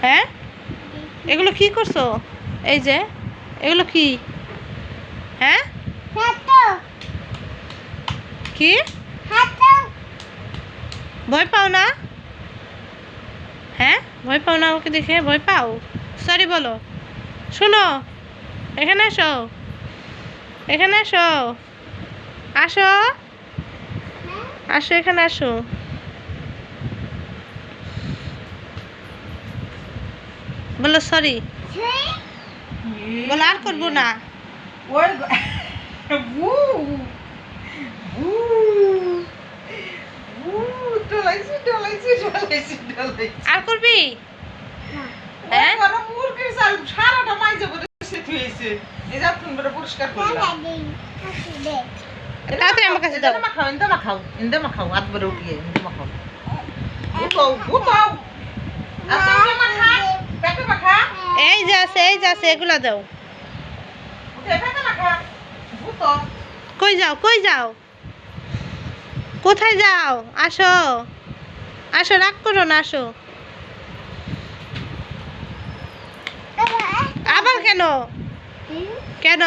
হ্যাঁ? এগুলো কি করছ? এই যে এগুলো কি? হ্যাঁ? কি? ভয় পাও না? হ্যাঁ? ভয় পাও না ওকে দেখে? ভয় পাও? সরি বলো। শোনো এখানে আসো। এখানে আসো। আসো। আসো এখানে আসো। বলো সরি বলো আর করব না আর করবি হ্যাঁ হ্যাঁ সারাটা মাইজে মাখাও ইন্দা মাখাও ইন্দা মাখাও হাত বড় উঠিয়ে ইন্দা মাখাও যে আছে, এই যে আছে, এগুলা দাও। কই যাও কই যাও? কোথায় যাও? আসো। আসো, রাগ করো না, আসো। আবার কেন? কেন?